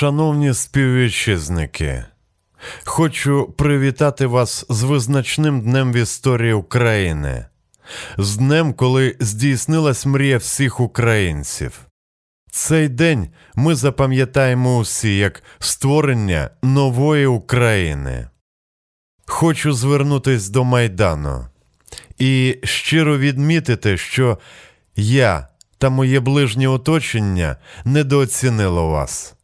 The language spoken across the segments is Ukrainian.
Шановні співвітчизники, хочу привітати вас з визначним днем в історії України, з днем, коли здійснилась мрія всіх українців. Цей день ми запам'ятаємо усі як створення нової України. Хочу звернутися до Майдану і щиро відмітити, що я та моє ближнє оточення недооцінило вас.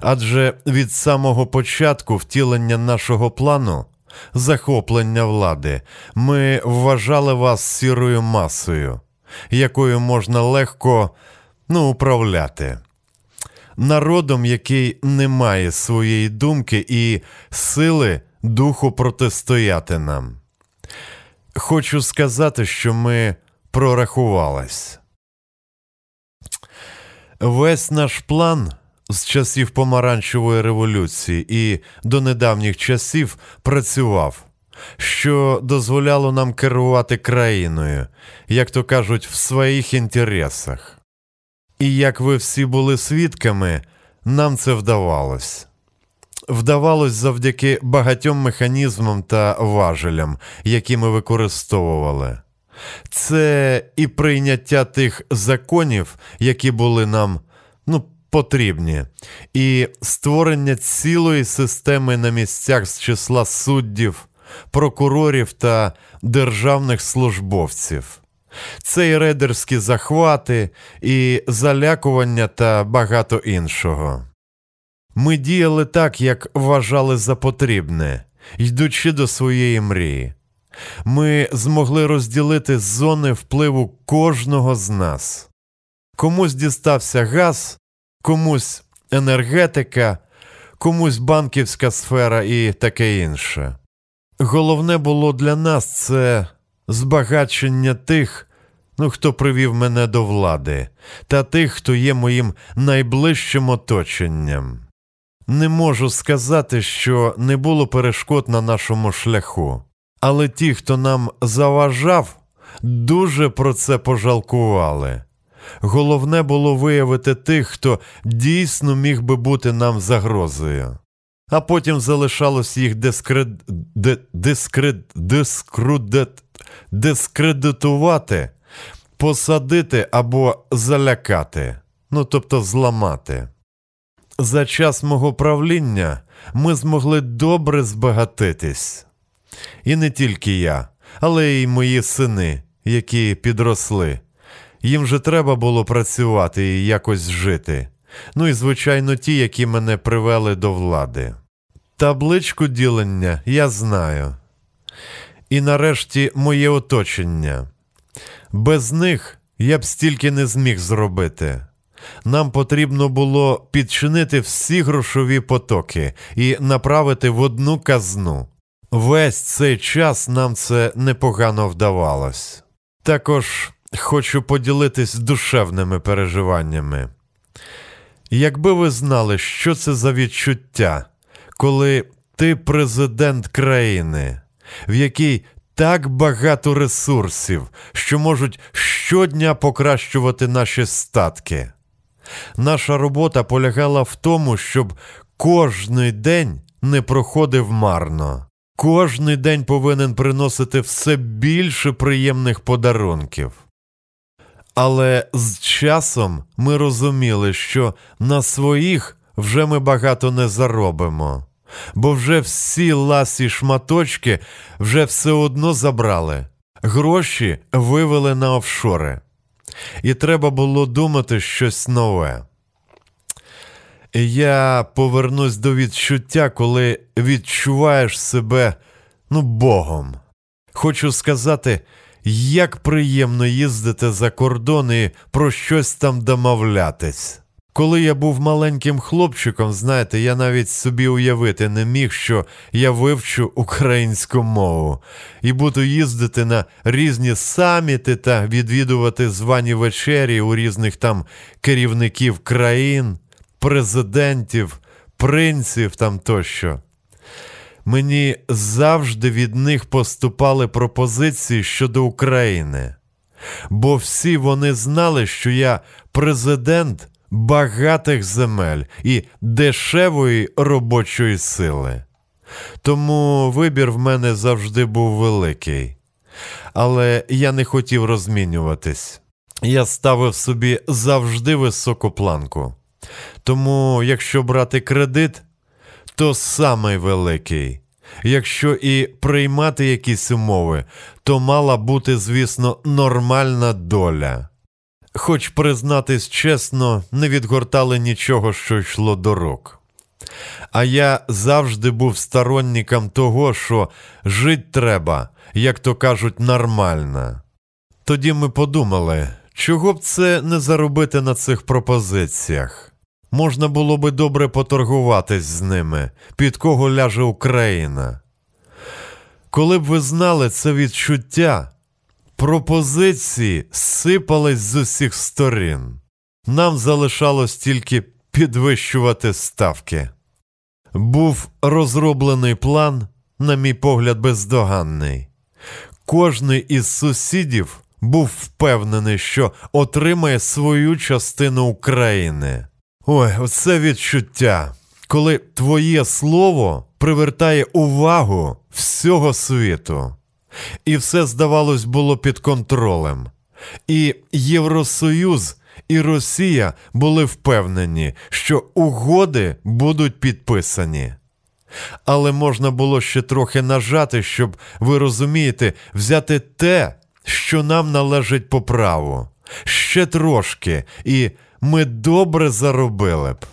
Адже від самого початку втілення нашого плану, захоплення влади, ми вважали вас сірою масою, якою можна легко ну, управляти. Народом, який не має своєї думки і сили духу протистояти нам. Хочу сказати, що ми прорахувались. Весь наш план з часів помаранчевої революції і до недавніх часів працював, що дозволяло нам керувати країною, як то кажуть, в своїх інтересах. І як ви всі були свідками, нам це вдавалось. Вдавалось завдяки багатьом механізмам та важелям, які ми використовували. Це і прийняття тих законів, які були нам потрібні, і створення цілої системи на місцях з числа суддів, прокурорів та державних службовців. Це і рейдерські захвати, і залякування та багато іншого. Ми діяли так, як вважали за потрібне, йдучи до своєї мрії. Ми змогли розділити зони впливу кожного з нас. Комусь дістався газ, комусь енергетика, комусь банківська сфера і таке інше. Головне було для нас це збагачення тих, ну, хто привів мене до влади, та тих, хто є моїм найближчим оточенням. Не можу сказати, що не було перешкод на нашому шляху, але ті, хто нам заважав, дуже про це пожалкували. Головне було виявити тих, хто дійсно міг би бути нам загрозою, а потім залишалось їх дискред... дискред... дискрудет... дискредитувати, посадити або залякати, ну тобто зламати. За час мого правління ми змогли добре збагатитись. І не тільки я, але й мої сини, які підросли. Їм же треба було працювати і якось жити. Ну і, звичайно, ті, які мене привели до влади. Табличку ділення я знаю. І нарешті моє оточення. Без них я б стільки не зміг зробити. Нам потрібно було підчинити всі грошові потоки і направити в одну казну. Весь цей час нам це непогано вдавалось. Також хочу поділитись душевними переживаннями. Якби ви знали, що це за відчуття, коли ти президент країни, в якій так багато ресурсів, що можуть щодня покращувати наші статки. Наша робота полягала в тому, щоб кожний день не проходив марно. Кожний день повинен приносити все більше приємних подарунків. Але з часом ми розуміли, що на своїх вже ми багато не заробимо, бо вже всі ласі шматочки вже все одно забрали, гроші вивели на офшори, і треба було думати щось нове. Я повернусь до відчуття, коли відчуваєш себе ну, Богом. Хочу сказати, як приємно їздити за кордон і про щось там домовлятись. Коли я був маленьким хлопчиком, знаєте, я навіть собі уявити не міг, що я вивчу українську мову і буду їздити на різні саміти та відвідувати звані вечері у різних там керівників країн, президентів, принців там тощо. Мені завжди від них поступали пропозиції щодо України, бо всі вони знали, що я президент багатих земель і дешевої робочої сили. Тому вибір в мене завжди був великий. Але я не хотів розмінюватись. Я ставив собі завжди високу планку. Тому, якщо брати кредит, то самий великий. Якщо і приймати якісь умови, то мала бути, звісно, нормальна доля. Хоч, признатись чесно, не відгортали нічого, що йшло до рук. А я завжди був сторонником того, що жить треба, як то кажуть, нормально. Тоді ми подумали, чого б це не заробити на цих пропозиціях. Можна було би добре поторгуватись з ними, під кого ляже Україна. Коли б ви знали це відчуття, пропозиції сипались з усіх сторін. Нам залишалось тільки підвищувати ставки. Був розроблений план, на мій погляд, бездоганний. Кожний із сусідів був впевнений, що отримає свою частину України. Ой, оце відчуття, коли твоє слово привертає увагу всього світу. І все, здавалось, було під контролем. І Євросоюз і Росія були впевнені, що угоди будуть підписані. Але можна було ще трохи нажати, щоб, ви розумієте, взяти те, що нам належить по праву, ще трошки, і ми добре заробили б.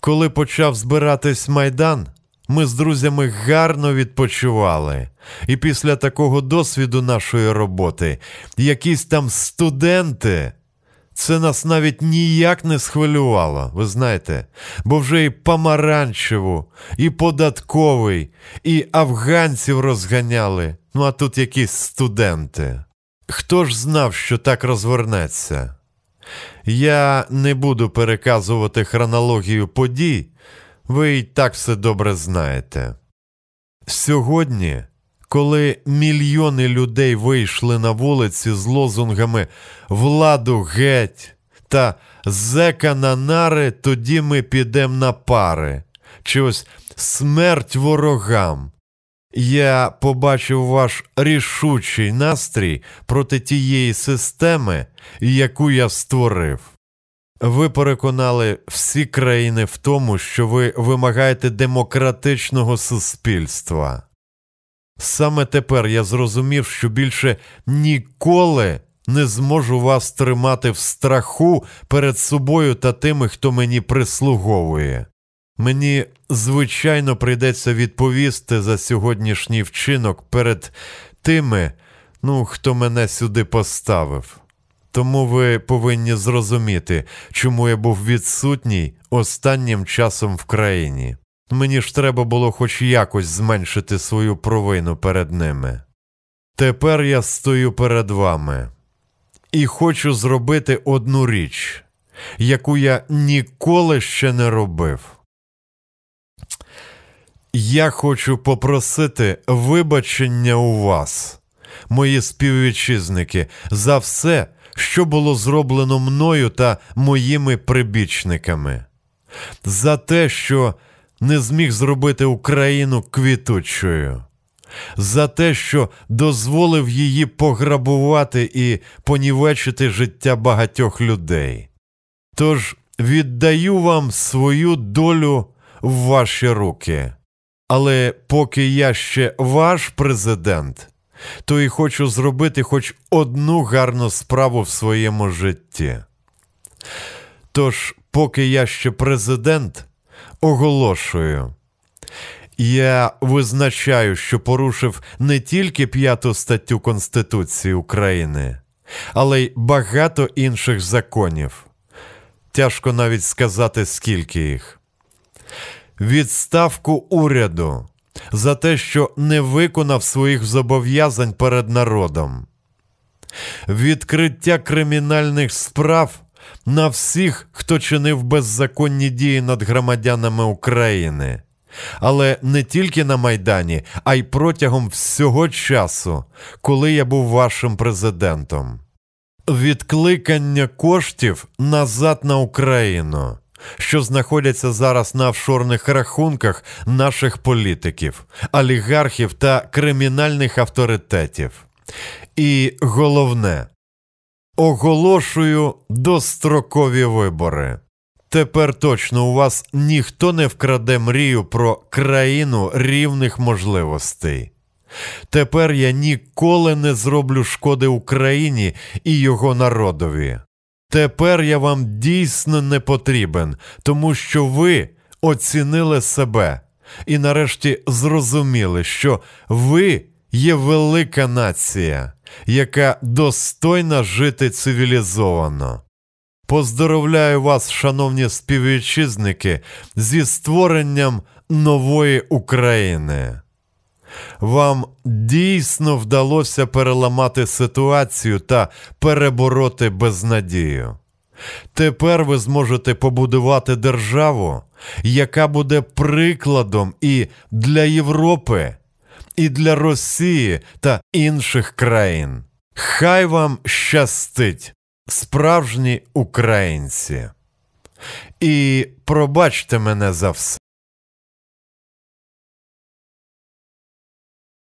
Коли почав збиратись майдан, ми з друзями гарно відпочивали, і після такого досвіду нашої роботи якісь там студенти. Це нас навіть ніяк не схвилювало, ви знаєте, бо вже і помаранчеву, і податковий, і афганців розганяли. Ну а тут якісь студенти. Хто ж знав, що так розвернеться? Я не буду переказувати хронологію подій, ви й так все добре знаєте. Сьогодні, коли мільйони людей вийшли на вулиці з лозунгами Владу геть та зека на нари, тоді ми підемо на пари, чи ось смерть ворогам. Я побачив ваш рішучий настрій проти тієї системи, яку я створив. Ви переконали всі країни в тому, що ви вимагаєте демократичного суспільства. Саме тепер я зрозумів, що більше ніколи не зможу вас тримати в страху перед собою та тими, хто мені прислуговує. Мені, звичайно, прийдеться відповісти за сьогоднішній вчинок перед тими, ну, хто мене сюди поставив. Тому ви повинні зрозуміти, чому я був відсутній останнім часом в країні. Мені ж треба було хоч якось зменшити свою провину перед ними. Тепер я стою перед вами і хочу зробити одну річ, яку я ніколи ще не робив. Я хочу попросити вибачення у вас, мої співвітчизники, за все, що було зроблено мною та моїми прибічниками, за те, що не зміг зробити Україну квітучою, за те, що дозволив її пограбувати і понівечити життя багатьох людей. Тож віддаю вам свою долю в ваші руки. Але поки я ще ваш президент, то і хочу зробити хоч одну гарну справу в своєму житті. Тож, поки я ще президент, оголошую, я визначаю, що порушив не тільки п'яту статтю Конституції України, але й багато інших законів. Тяжко навіть сказати, скільки їх. Відставку уряду за те, що не виконав своїх зобов'язань перед народом, відкриття кримінальних справ на всіх, хто чинив беззаконні дії над громадянами України, але не тільки на Майдані, а й протягом всього часу, коли я був вашим президентом. відкликання коштів назад на Україну, що знаходяться зараз на офшорних рахунках наших політиків, олігархів та кримінальних авторитетів. І головне, оголошую дострокові вибори. Тепер точно у вас ніхто не вкраде мрію про країну рівних можливостей. Тепер я ніколи не зроблю шкоди Україні і його народові. Тепер я вам дійсно не потрібен, тому що ви оцінили себе і нарешті зрозуміли, що ви є велика нація, яка достойна жити цивілізовано. Поздоровляю вас, шановні співвітчизники, зі створенням нової України. Вам дійсно вдалося переламати ситуацію та перебороти безнадію. Тепер ви зможете побудувати державу, яка буде прикладом і для Європи, і для Росії та інших країн. Хай вам щастить, справжні українці. І пробачте мене за все.